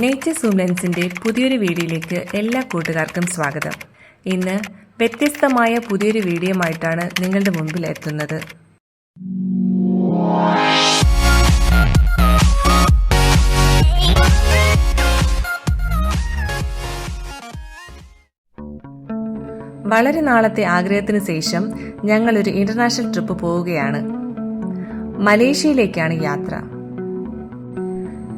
Nature സൂംലൻസിന്റെ പുതിയൊരു വീഡിയോയിലേക്ക് എല്ലാ കൂട്ടുകാർക്കും സ്വാഗതം. ഇന്ന് വ്യത്യസ്തമായ പുതിയൊരു വീഡിയോയുമായിട്ടാണ് നിങ്ങളുടെ മുമ്പിൽ എത്തുന്നത്. വളരെ നാളത്തെ ആഗ്രഹത്തിന് ശേഷം ഞങ്ങൾ ഒരു ഇന്റർനാഷണൽ ട്രിപ്പ് പോവുകയാണ്. മലേഷ്യയിലേക്കാണ് യാത്ര.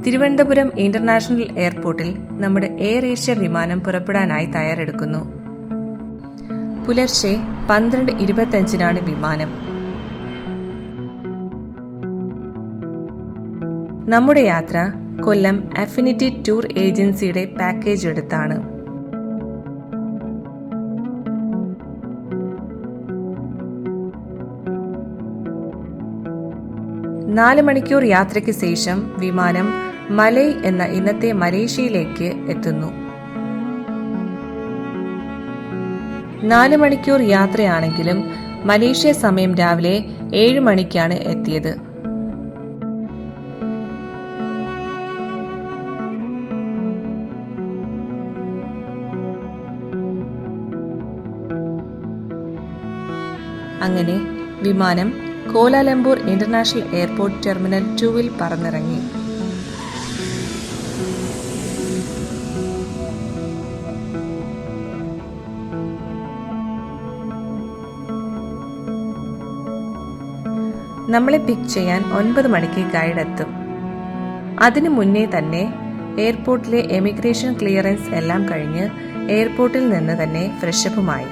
തിരുവനന്തപുരം ഇന്റർനാഷണൽ എയർപോർട്ടിൽ നമ്മുടെ എയർ ഏഷ്യ വിമാനം പുറപ്പെടാനായി തയ്യാറെടുക്കുന്നു. പുലർച്ചെ പന്ത്രണ്ട് ഇരുപത്തഞ്ചിനാണ് വിമാനം. നമ്മുടെ യാത്ര കൊല്ലം അഫിനിറ്റി ടൂർ ഏജൻസിയുടെ പാക്കേജ് എടുത്താണ്. നാല് മണിക്കൂർ യാത്രയ്ക്ക് ശേഷം വിമാനം മലൈ എന്ന ഇന്നത്തെ മലേഷ്യയിലേക്ക് എത്തുന്നു. നാല് മണിക്കൂർ യാത്രയാണെങ്കിലും മലേഷ്യ സമയം രാവിലെ ഏഴ് മണിക്കാണ് എത്തിയത്. അങ്ങനെ വിമാനം കോലാലംപൂർ ഇന്റർനാഷണൽ എയർപോർട്ട് ടെർമിനൽ ടുവിൽ പറന്നിറങ്ങി. നമ്മളെ പിക്ക് ചെയ്യാൻ ഒൻപത് മണിക്ക് ഗൈഡ് എത്തും. അതിനു മുന്നേ തന്നെ എയർപോർട്ടിലെ എമിഗ്രേഷൻ ക്ലിയറൻസ് എല്ലാം കഴിഞ്ഞ് എയർപോർട്ടിൽ നിന്ന് തന്നെ ഫ്രഷപ്പുമായി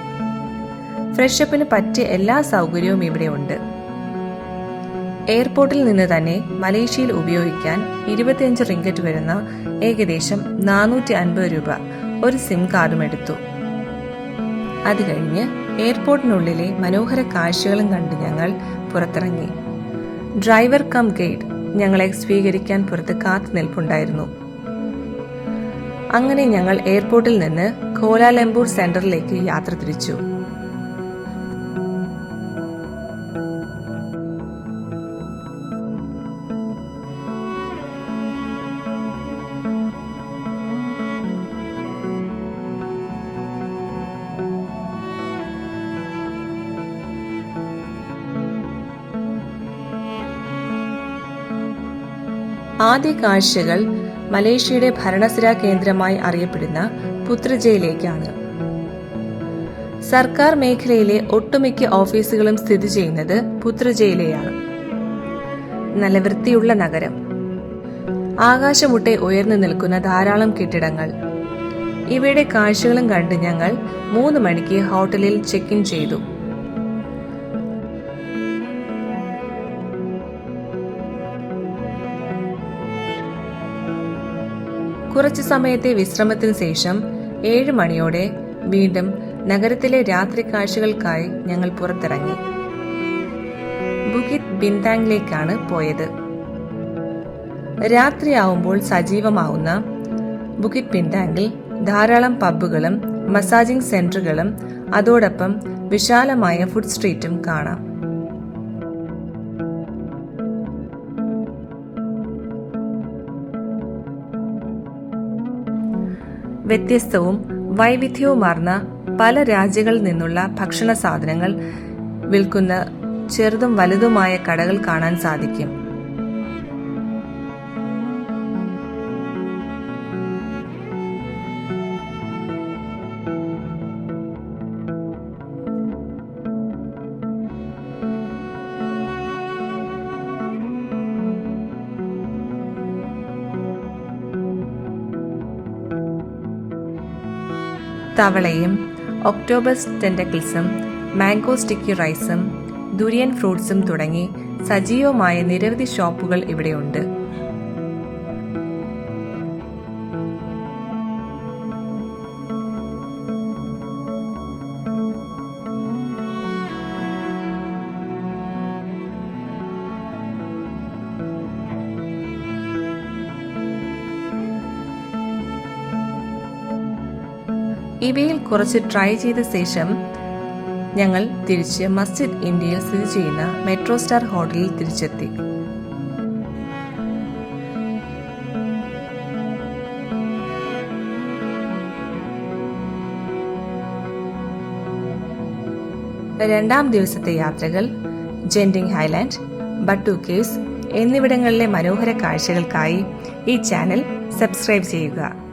ഫ്രഷപ്പിന് പറ്റിയ എല്ലാ സൗകര്യവും ഇവിടെ ഉണ്ട്. എയർപോർട്ടിൽ നിന്ന് തന്നെ മലേഷ്യയിൽ ഉപയോഗിക്കാൻ ഇരുപത്തിയഞ്ച് റിങ്കറ്റ് വരുന്ന ഏകദേശം നാനൂറ്റി അൻപത് രൂപ ഒരു സിം കാർഡും എടുത്തു. അത് കഴിഞ്ഞ് എയർപോർട്ടിനുള്ളിലെ മനോഹര കാഴ്ചകളും കണ്ട് ഞങ്ങൾ പുറത്തിറങ്ങി. ഡ്രൈവർ കം ഗൈഡ് ഞങ്ങളെ സ്വീകരിക്കാൻ പുറത്ത് കാത്തു നിൽപ്പുണ്ടായിരുന്നു. അങ്ങനെ ഞങ്ങൾ എയർപോർട്ടിൽ നിന്ന് കോലാലംപൂർ സെന്ററിലേക്ക് യാത്ര തിരിച്ചു. ആദ്യ കാഴ്ചകൾ മലേഷ്യയുടെ ഭരണസിര കേന്ദ്രമായി അറിയപ്പെടുന്ന പുത്രജയിലേക്കാണ്. സർക്കാർ മേഖലയിലെ ഒട്ടുമിക്ക ഓഫീസുകളും സ്ഥിതി ചെയ്യുന്നത് പുത്രജയിലെയാണ്. നല്ല വൃത്തിയുള്ള നഗരം. ആകാശമുട്ടെ ഉയർന്നു നിൽക്കുന്ന ധാരാളം കെട്ടിടങ്ങൾ. ഇവയുടെ കാഴ്ചകളും കണ്ട് ഞങ്ങൾ മൂന്ന് മണിക്ക് ഹോട്ടലിൽ ചെക്ക് ഇൻ ചെയ്തു. കുറച്ചു സമയത്തെ വിശ്രമത്തിന് ശേഷം ഏഴ് മണിയോടെ വീണ്ടും നഗരത്തിലെ രാത്രി കാഴ്ചകൾക്കായി ഞങ്ങൾ പുറത്തിറങ്ങി. ബുഗിത് ബിന്താങ്ങിലേക്കാണ് പോയത്. രാത്രിയാവുമ്പോൾ സജീവമാവുന്ന ബുക്കിറ്റ് പിന്താങ്കിൽ ധാരാളം പബ്ബുകളും മസാജിംഗ് സെന്ററുകളും അതോടൊപ്പം വിശാലമായ ഫുഡ് സ്ട്രീറ്റും കാണാം. വ്യത്യസ്തവും വൈവിധ്യവുമാർന്ന പല രാജ്യങ്ങളിൽ നിന്നുള്ള ഭക്ഷണ സാധനങ്ങൾ വിൽക്കുന്ന ചെറുതും വലുതുമായ കടകൾ കാണാൻ സാധിക്കും. തവളയും ഒക്ടോബസ് ടെൻഡക്കിൾസും മാംഗോ സ്റ്റിക്കി റൈസും ദുരിയൻ ഫ്രൂട്ട്സും തുടങ്ങി സജീവമായ നിരവധി ഷോപ്പുകൾ ഇവിടെയുണ്ട്. ഇവയിൽ കുറച്ച് ട്രൈ ചെയ്ത ശേഷം ഞങ്ങൾ തിരിച്ച് മസ്ജിദ് ഇന്ത്യയിൽ സ്ഥിതി ചെയ്യുന്ന മെട്രോ സ്റ്റാർ ഹോട്ടലിൽ തിരിച്ചെത്തി. രണ്ടാം ദിവസത്തെ യാത്രകൾ ജെൻഡിങ് ഹൈലാൻഡ് ബട്ടു കേസ് എന്നിവിടങ്ങളിലെ മനോഹര കാഴ്ചകൾക്കായി ഈ ചാനൽ സബ്സ്ക്രൈബ് ചെയ്യുക.